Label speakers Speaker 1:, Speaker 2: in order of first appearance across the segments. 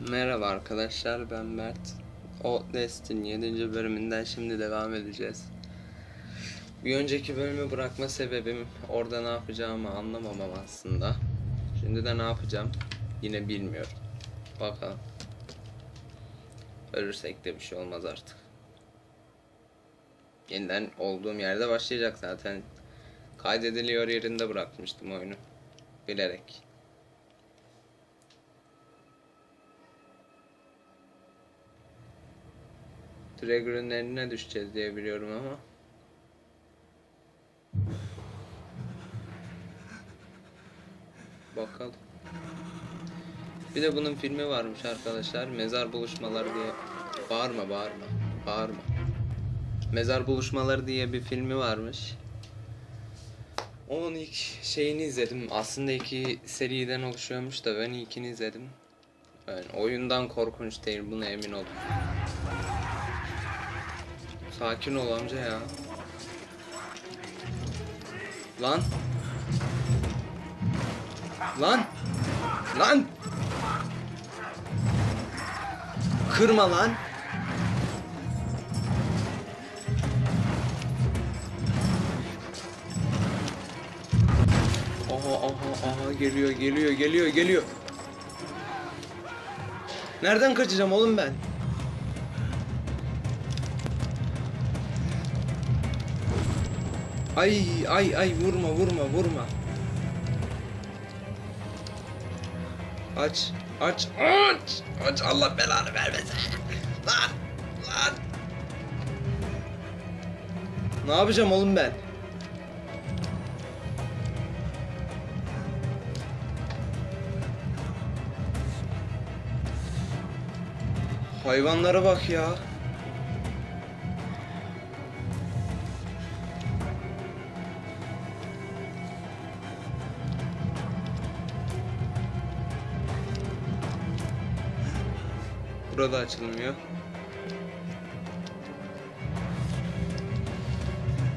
Speaker 1: Merhaba arkadaşlar ben Mert. O Destin 7. bölümünden şimdi devam edeceğiz. Bir önceki bölümü bırakma sebebim orada ne yapacağımı anlamamam aslında. Şimdi de ne yapacağım yine bilmiyorum. Bakalım. Ölürsek de bir şey olmaz artık. Yeniden olduğum yerde başlayacak zaten. Kaydediliyor yerinde bırakmıştım oyunu. Bilerek. Trigger'ın eline düşeceğiz diye biliyorum ama. Bakalım. Bir de bunun filmi varmış arkadaşlar. Mezar buluşmaları diye. Bağırma bağırma. Bağırma. Mezar buluşmaları diye bir filmi varmış. Onun ilk şeyini izledim. Aslında iki seriden oluşuyormuş da ben ilkini izledim. Yani oyundan korkunç değil buna emin olun. Sakin ol amca ya. Lan. Lan. Lan. Kırma lan. Aha aha aha geliyor geliyor geliyor geliyor. Nereden kaçacağım oğlum ben? Ay ay ay vurma vurma vurma. Aç aç aç aç Allah belanı vermesin. Lan lan. Ne yapacağım oğlum ben? Hayvanlara bak ya. Burada açılmıyor.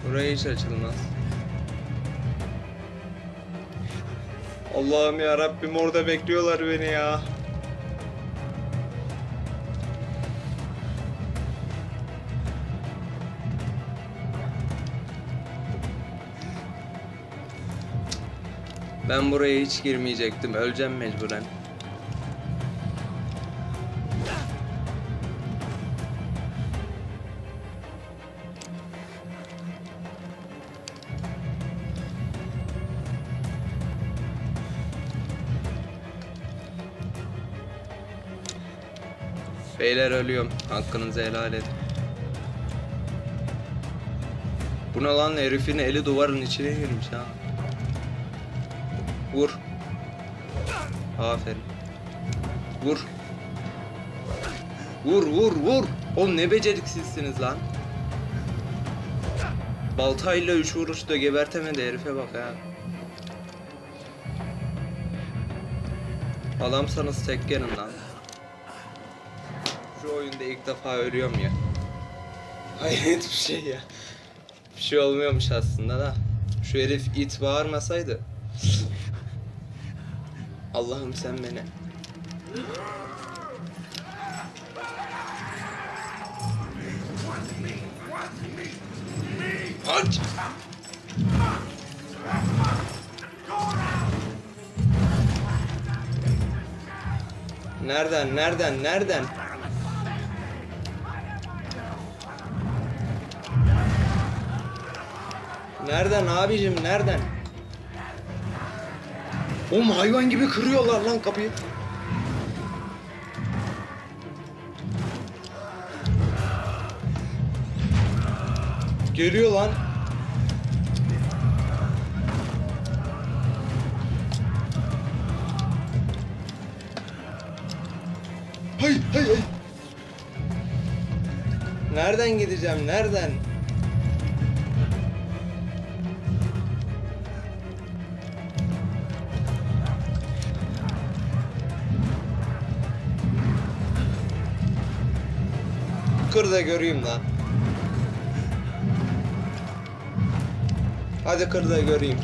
Speaker 1: Buraya hiç açılmaz. Allah'ım ya Rabbim orada bekliyorlar beni ya. Ben buraya hiç girmeyecektim. Öleceğim mecburen. Beyler ölüyorum. Hakkınızı helal edin. Bu ne lan herifin eli duvarın içine girmiş ha. Vur. Aferin. Vur. Vur vur vur. Oğlum ne beceriksizsiniz lan. Baltayla üç vuruşta gebertemedi herife bak ha. Adamsanız tek gelin lan. Şu oyunda ilk defa ölüyorum ya. Hayret bir şey ya. Bir şey olmuyormuş aslında da. Şu herif it bağırmasaydı. Allah'ım sen beni. Aç! Nereden, nereden, nereden? Nereden abicim, nereden? Oğlum hayvan gibi kırıyorlar lan kapıyı. Geliyor lan. Hay hay hay. Nereden gideceğim? Nereden? kır da göreyim lan. Hadi kır da göreyim.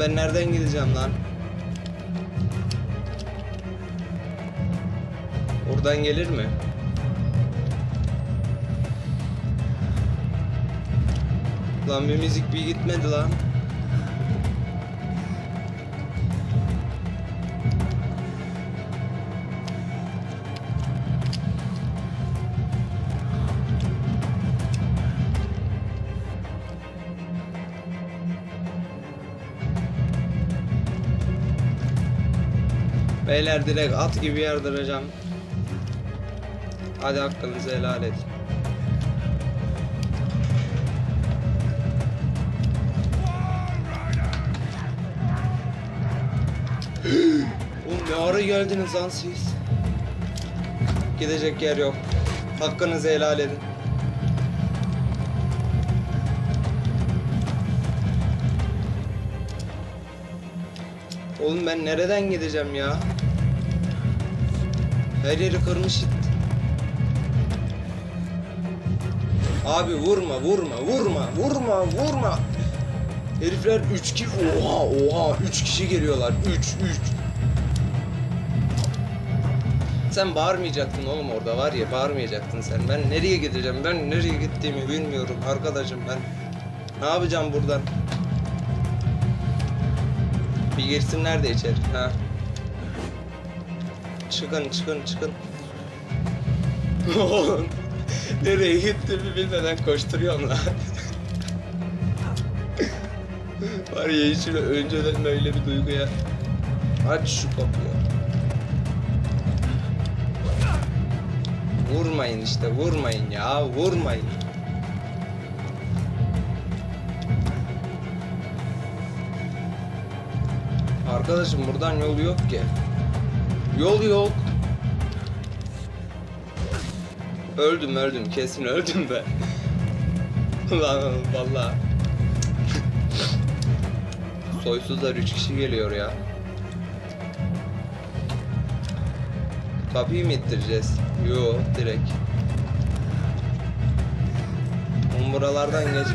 Speaker 1: Ben nereden gideceğim lan? Buradan gelir mi? Lan bir müzik bir gitmedi lan. Beyler direkt at gibi yardıracağım. Hadi hakkınızı helal edin. Ara geldiniz lan siz? Gidecek yer yok. Hakkınızı helal edin. Oğlum ben nereden gideceğim ya? Her yeri kırmış it. Abi vurma vurma vurma vurma vurma. Herifler 3 kişi oha oha 3 kişi geliyorlar 3 3. Sen bağırmayacaktın oğlum orada var ya bağırmayacaktın sen. Ben nereye gideceğim? Ben nereye gittiğimi bilmiyorum arkadaşım ben. Ne yapacağım buradan? Bir girsinler de içeri. Ha. Çıkın çıkın çıkın. Oğlum nereye gittiğimi bilmeden koşturuyorum lan. Var ya hiç önceden böyle bir duyguya. Aç şu kapıyı. Vurmayın işte vurmayın ya vurmayın. Arkadaşım buradan yol yok ki. Yol yok. Öldüm öldüm kesin öldüm ben. Lan vallahi. Soysuzlar 3 kişi geliyor ya. Kapıyı mı ittireceğiz? Yo direkt. Oğlum buralardan geç.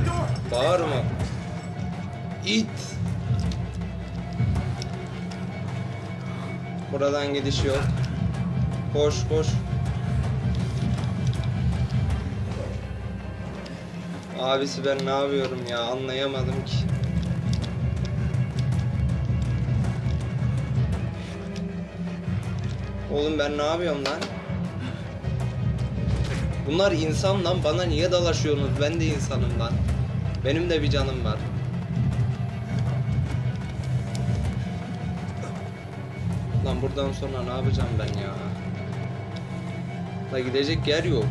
Speaker 1: Bağırma. İt. Buradan gidiş yok. Koş koş. Abisi ben ne yapıyorum ya anlayamadım ki. Oğlum ben ne yapıyorum lan? Bunlar insan lan bana niye dalaşıyorsunuz? Ben de insanım lan. Benim de bir canım var. Lan buradan sonra ne yapacağım ben ya? La gidecek yer yok.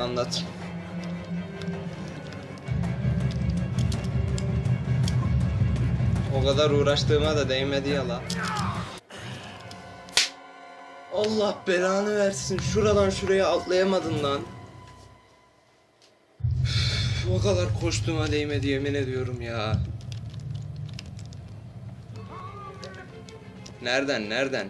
Speaker 1: Anlat. O kadar uğraştığıma da değmedi ya la. Allah belanı versin. Şuradan şuraya atlayamadın lan. Üf, o kadar koştuğuma değmedi yemin ediyorum ya. Nereden nereden?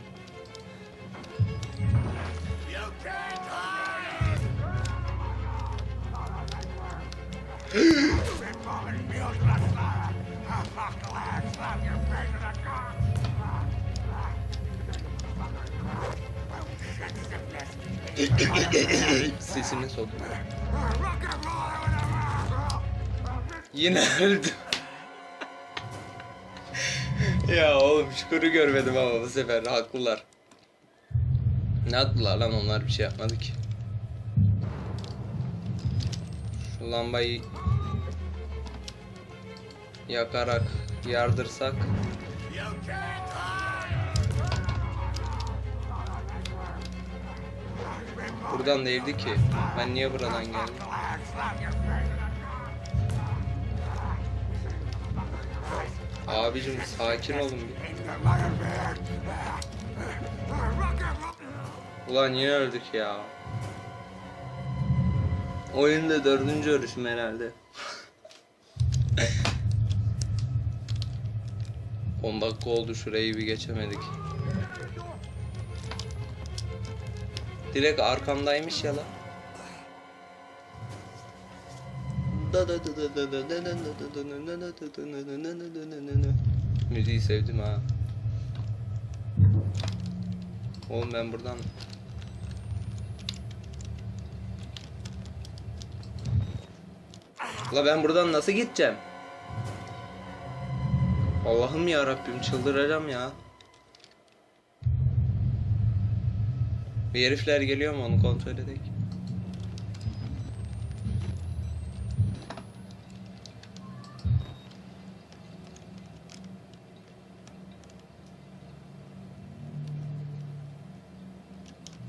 Speaker 1: Sesini sok. Yine öldüm. ya oğlum şükürü görmedim ama bu sefer haklılar. Ne haklılar lan onlar bir şey yapmadı ki. Şu lambayı yakarak yardırsak Buradan değildi ki. Ben niye buradan geldim? Abicim sakin olun. Ulan yine öldük ya. Oyunda dördüncü ölüşüm herhalde. 10 dakika oldu şurayı bir geçemedik. Direkt arkamdaymış ya lan. Müziği sevdim ha. Oğlum ben buradan La ben buradan nasıl gideceğim? Allah'ım ya Rabbim çıldıracağım ya. Bir herifler geliyor mu onu kontrol edek.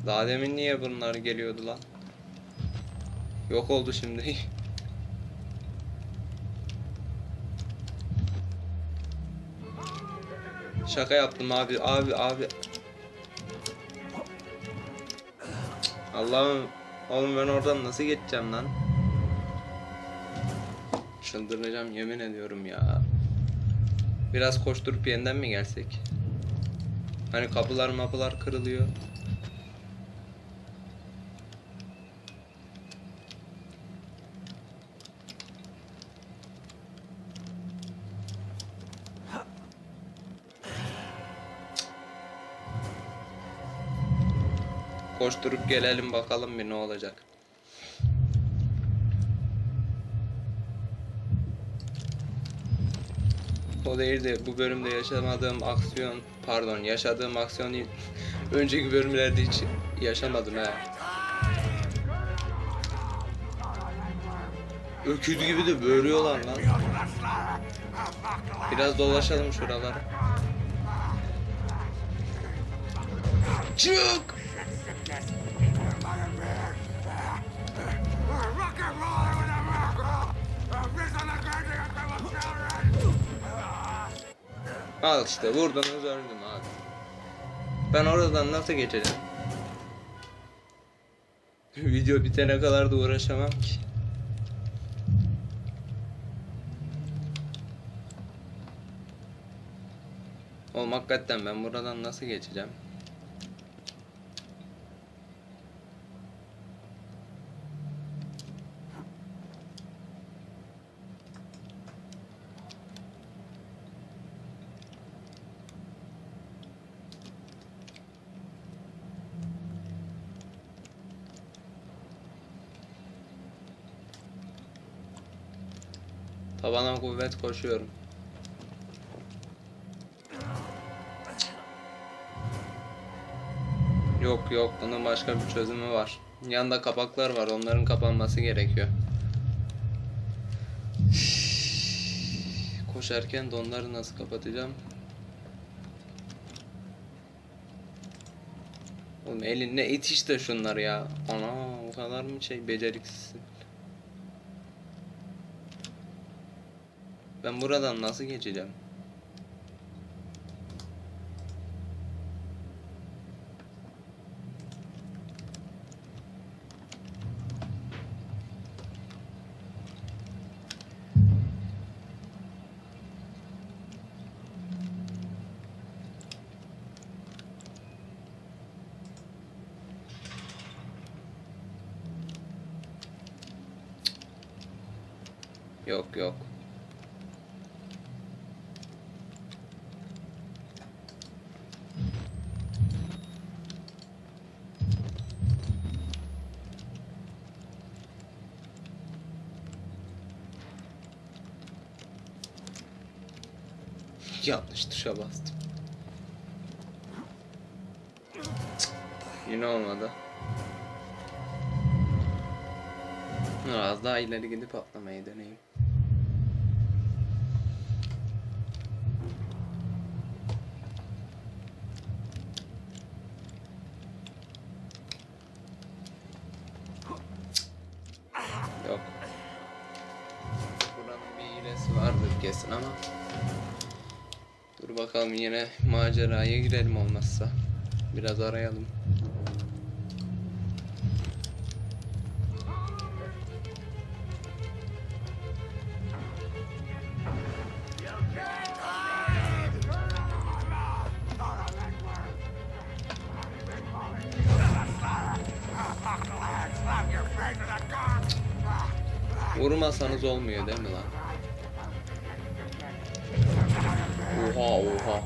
Speaker 1: Daha demin niye bunlar geliyordu lan? Yok oldu şimdi. Şaka yaptım abi abi abi. Allah'ım oğlum ben oradan nasıl geçeceğim lan? Çıldıracağım yemin ediyorum ya. Biraz koşturup yeniden mi gelsek? Hani kapılar mapılar kırılıyor. Koşturup gelelim bakalım bir ne olacak. O değil de bu bölümde yaşamadığım aksiyon, pardon yaşadığım aksiyon değil. Önceki bölümlerde hiç yaşamadım ha. Öküz gibi de böğürüyorlar lan. Biraz dolaşalım şuralara. Çık! Al işte vurdunuz öldüm abi. Ben oradan nasıl geçeceğim? Video bitene kadar da uğraşamam ki. Oğlum hakikaten ben buradan nasıl geçeceğim? Tabana kuvvet koşuyorum. Yok yok bunun başka bir çözümü var. Yanında kapaklar var onların kapanması gerekiyor. Koşarken de onları nasıl kapatacağım? Oğlum elinle it işte şunlar ya. Ana o kadar mı şey beceriksizsin? Ben buradan nasıl geçeceğim? Yok yok. Yanlış tuşa bastım. Cık, Yine olmadı. Az daha ileri gidip atlamayı deneyeyim. Bakalım yine maceraya girelim olmazsa. Biraz arayalım. Vurmasanız olmuyor değil mi lan? Oha oha.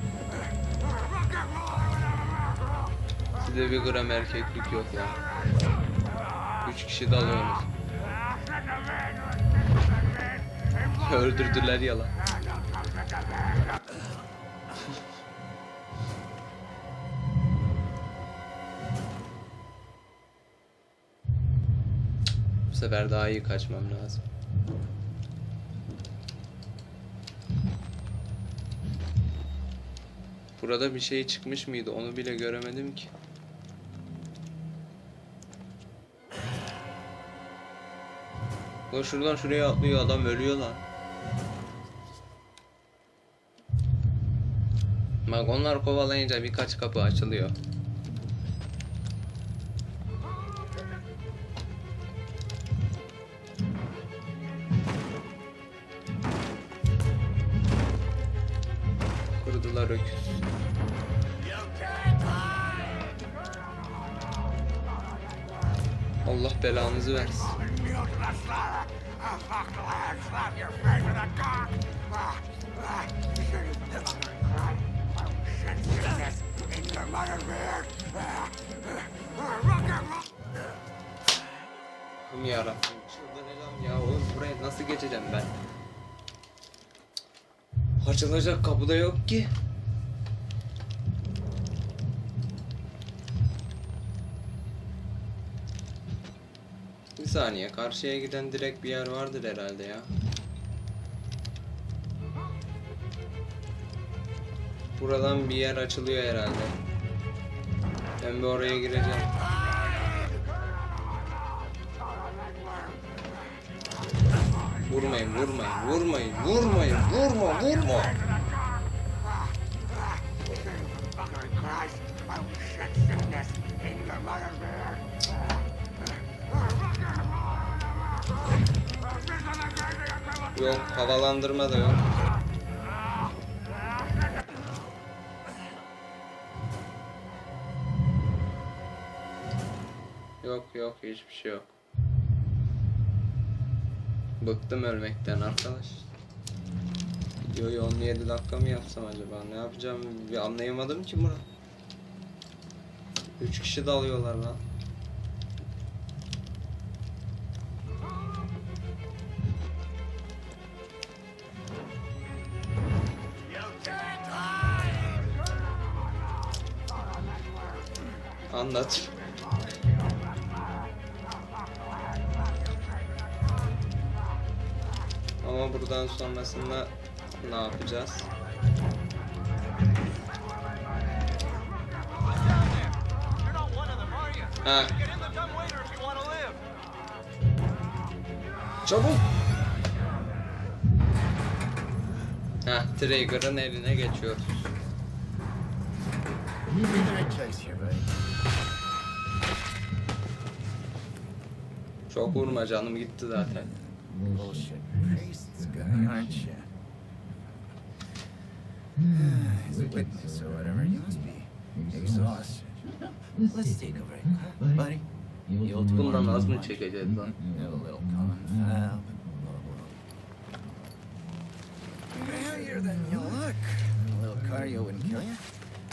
Speaker 1: Size bir gram erkeklik yok lan. Üç kişi dalıyorsunuz. Öldürdüler ya lan. Bu sefer daha iyi kaçmam lazım. Burada bir şey çıkmış mıydı? Onu bile göremedim ki. Lan şuradan şuraya atlıyor adam ölüyor lan. Bak onlar kovalayınca birkaç kapı açılıyor. Kurdular öküz. Belanızı versin. Allah'ım yarabbim çıldıracağım ya oğlum buraya nasıl geçeceğim ben? Açılacak kapı da yok ki. Bir saniye karşıya giden direkt bir yer vardır herhalde ya. Buradan bir yer açılıyor herhalde. Ben bir oraya gireceğim. Vurmayın, vurmayın, vurmayın, vurmayın, vurma, vurma. Yok, havalandırma da yok. Yok yok hiçbir şey yok. Bıktım ölmekten arkadaş. Videoyu 17 dakika mı yapsam acaba? Ne yapacağım bir anlayamadım ki bunu. 3 kişi dalıyorlar lan. Anlat. Ama buradan sonrasında ne yapacağız? Ha, çabuk. Ha, Trigger'ın eline geçiyoruz.
Speaker 2: You're in the right place here, buddy.
Speaker 1: Çok vurma canım gitti zaten.
Speaker 2: He's a. Let's take a break, buddy? You'll do
Speaker 1: Bundan az mı çekeceğiz lan?
Speaker 2: A.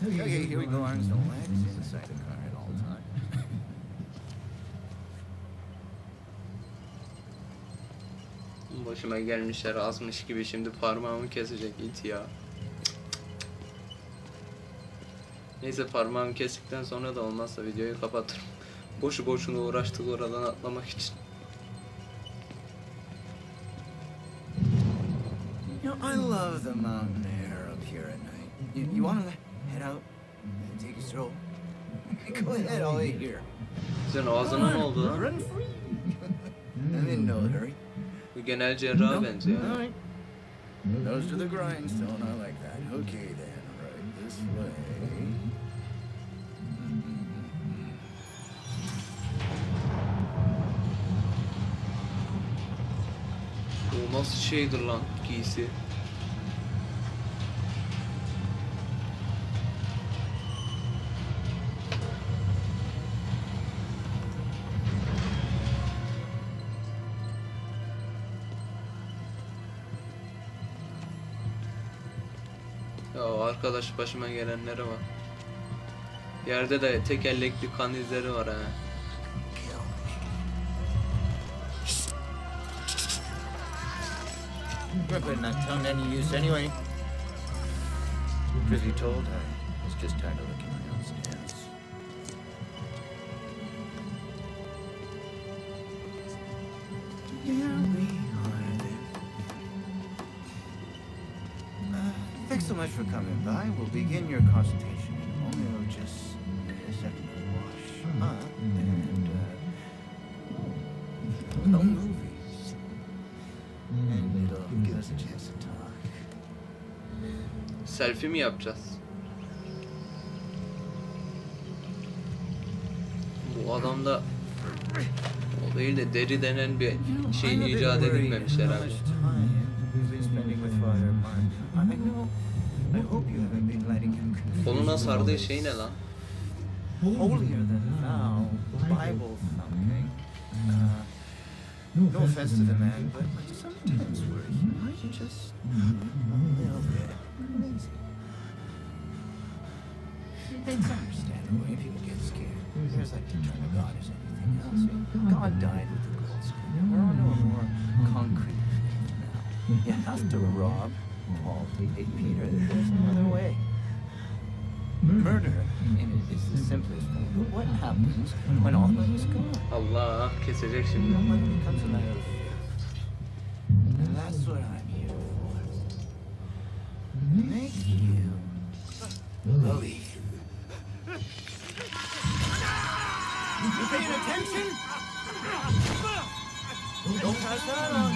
Speaker 2: Okay, here we go, arms and legs inside the car at all times.
Speaker 1: Başıma gelmişler azmış gibi şimdi parmağımı kesecek it ya. Neyse parmağımı kestikten sonra da olmazsa videoyu kapatırım. Boşu boşuna uğraştık oradan atlamak için.
Speaker 2: You know, I love the mountain air up here at night. You, you want to head out and take a stroll? Go ahead, I'll wait here.
Speaker 1: Sen ağzına ne oldu lan?
Speaker 2: Run free. I'm in no hurry.
Speaker 1: Bu genel cerraha benziyor.
Speaker 2: All right. Nose to the grindstone, I like that. Okay then, right this way.
Speaker 1: O nasıl şeydir lan giysi? Ya arkadaş başıma gelenlere bak. Yerde de tekerlekli kan izleri var ha.
Speaker 2: We're not telling any use anyway. Truth be told, I was just tired of looking for coming by. We'll begin your consultation in a moment. It'll just a second to wash up and, uh, no movies. And it'll give us a chance to talk.
Speaker 1: Selfie mi yapacağız? Bu adamda o değil de deri denen bir şey icat edilmemiş herhalde.
Speaker 2: I hope you
Speaker 1: Koluna sardığı şey ne lan?
Speaker 2: holier than thou Bible thumping. Uh, no offense to the man, but sometimes where he might just a little bit crazy. It's understandable when people get scared. There's like to turn to God as anything else. God died with the gold standard. We're on to a more concrete faith now. You have to rob Paul pay Peter. There's no other way. Murder is the simplest. But what happens when all money's gone?
Speaker 1: Allah kesecek şimdi.
Speaker 2: No money becomes a matter of faith. And that's what I'm here for. Make you believe. You paying attention? Don't pass that on.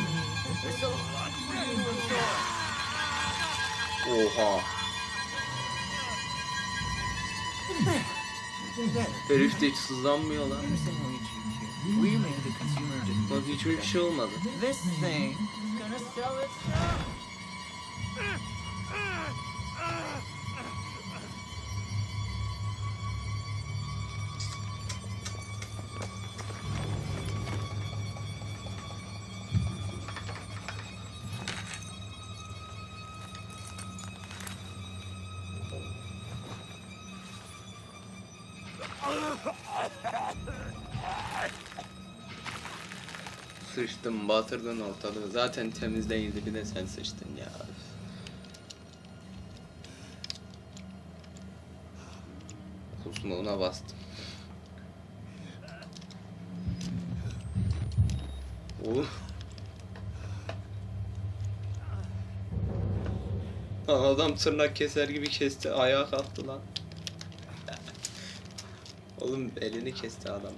Speaker 2: There's a lot enjoy.
Speaker 1: Oha. Herif de hiç sızlanmıyor lan. Bak hiçbir şey olmadı. Sıçtın batırdın ortalığı. Zaten temiz değildi bir de sen sıçtın ya. Kusmuğuna bastım. Uh. Lan adam tırnak keser gibi kesti. Ayağa kalktı lan. Oğlum elini kesti adam.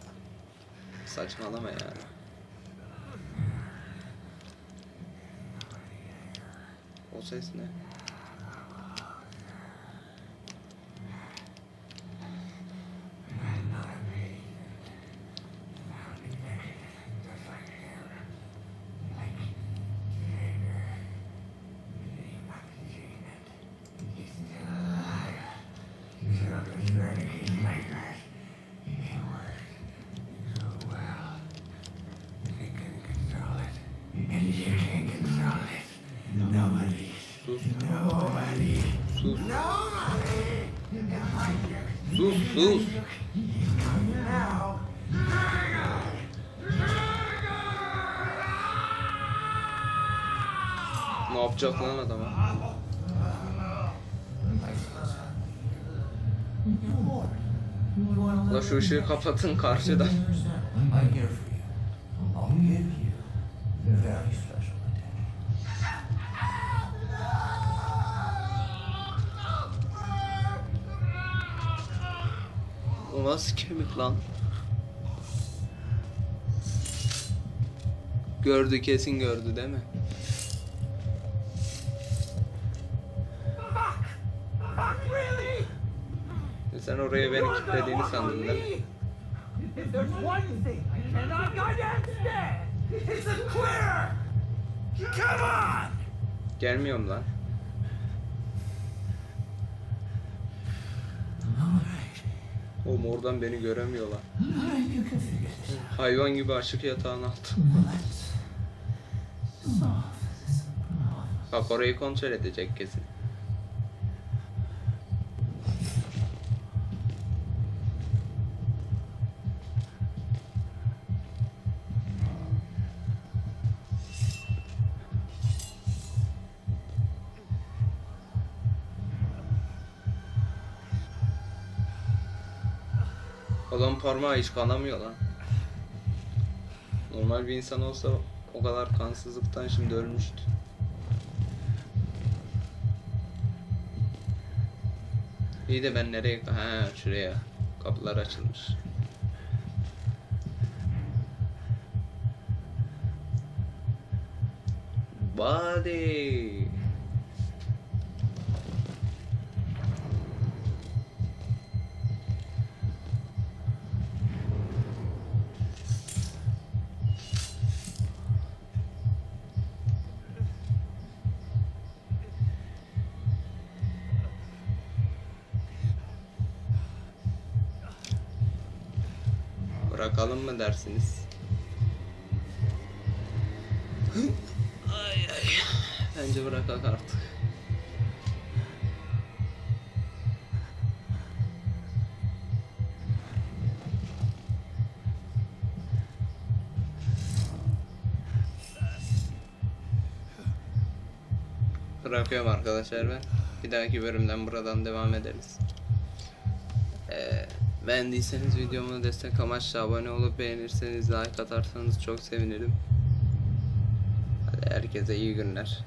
Speaker 1: Saçmalama yani. O ses ne? Sus. Ne yapacak lan adama? La şu ışığı kapatın karşıda. Nasıl kemik lan? Gördü kesin gördü değil mi? Sen oraya beni kilitlediğini sandın değil mi?
Speaker 3: If there's one thing I cannot goddamn stand, it's a quitter! Come on!
Speaker 1: Gelmiyorum lan. Oğlum oradan beni göremiyorlar. Hayvan gibi açık yatağın altı. Bak orayı kontrol edecek kesin. Adam parmağı hiç kanamıyor lan. Normal bir insan olsa o kadar kansızlıktan şimdi ölmüştü. İyi de ben nereye... Ha şuraya. Kapılar açılmış. Body. Bırakalım mı dersiniz? ay ay. Bence bırakak artık. Bırakıyorum arkadaşlar ben. Bir dahaki bölümden buradan devam ederiz. Beğendiyseniz videomu destek amaçlı abone olup beğenirseniz like atarsanız çok sevinirim. Hadi herkese iyi günler.